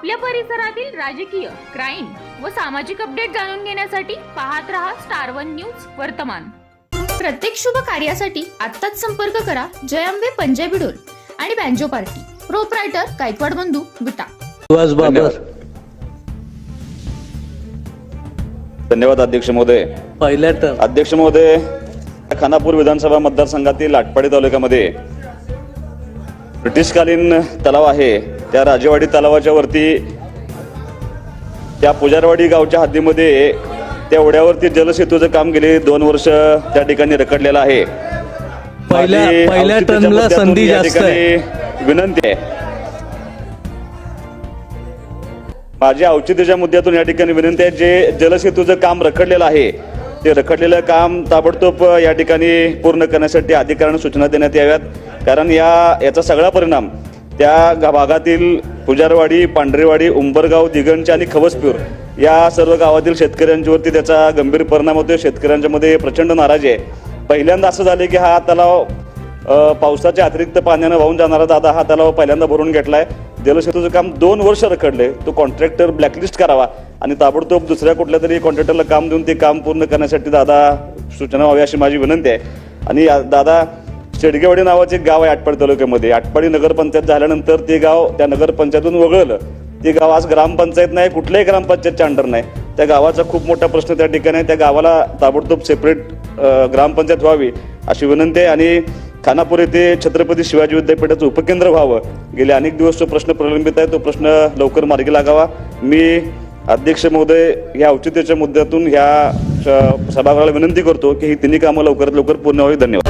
आपल्या परिसरातील राजकीय क्राईम व सामाजिक अपडेट जाणून घेण्यासाठी पाहत रहा स्टार वन न्यूज वर्तमान. प्रत्येक शुभ कार्यासाठी आत्ताच संपर्क करा जय अंबे पंजाबी डोल आणि बँजो पार्टी. प्रोपरायटर गायकवाड बंधू विटा बाबर धन्यवाद. धन्यवाद अध्यक्ष महोदय. पहिल्या टर्म अध्यक्ष महोदय खानापूर विधानसभा मतदारसंघातील आटपाडी तालुक्यामध्ये ब्रिटिशकालीन तलाव आहे. त्या राजेवाडी तलावाच्या वरती त्या पुजारवाडी गावच्या हद्दीमध्ये त्या ओढ्यावरती जलसेतूचं काम गेले दोन वर्ष त्या ठिकाणी रखडलेलं आहे. पहिल्या पहिल्या टर्मला संधी जास्त आहे. विनंती आहे. माझ्या औचित्याच्या मुद्द्यातून या ठिकाणी विनंती आहे जे जलसेतूचं काम रखडलेलं आहे ते रखडलेलं काम ताबडतोब या ठिकाणी पूर्ण करण्यासाठी अधिकाऱ्यांना सूचना देण्यात याव्यात. कारण या याचा सगळा परिणाम त्या भागातील पुजारवाडी पांढरेवाडी उंबरगाव दिगंज आणि खवसपूर या सर्व गावातील शेतकऱ्यांच्यावरती त्याचा गंभीर परिणाम होतो शेतकऱ्यांच्या मध्ये प्रचंड नाराजी आहे. पहिल्यांदा असं झालं की हा तलाव पावसाच्या अतिरिक्त पाण्यानं वाहून जाणारा दादा हा तलाव पहिल्यांदा भरून घेतलाय. जलसेतूचं काम दोन वर्ष रखडले. तो कॉन्ट्रॅक्टर ब्लॅकलिस्ट करावा आणि ताबडतोब दुसऱ्या कुठल्या तरी कॉन्ट्रॅक्टरला काम देऊन ते काम पूर्ण करण्यासाठी दादा सूचना व्हावी अशी माझी विनंती आहे. आणि या- दादा शेडगेवाडी नावाचे एक गाव आहे आटपाडी तालुक्यामध्ये. आटपाडी नगरपंचायत झाल्यानंतर ते गाव त्या नगरपंचायतून वगळलं. ते गाव आज ग्रामपंचायत नाही कुठल्याही ग्रामपंचायतच्या अंडर नाही. त्या गावाचा खूप मोठा प्रश्न त्या ठिकाणी त्या गावाला ताबडतोब सेपरेट ग्रामपंचायत व्हावी अशी विनंती आहे. आणि खानापूर येथे छत्रपती शिवाजी विद्यापीठाचं उपकेंद्र व्हावं. गेले अनेक दिवस तो प्रश्न प्रलंबित आहे. तो प्रश्न लवकर मार्गी लागावा. मी अध्यक्ष महोदय या औचित्याच्या मुद्द्यातून ह्या सभागृहाला विनंती करतो की ही तिन्ही कामं लवकरात लवकर पूर्ण व्हावी. धन्यवाद.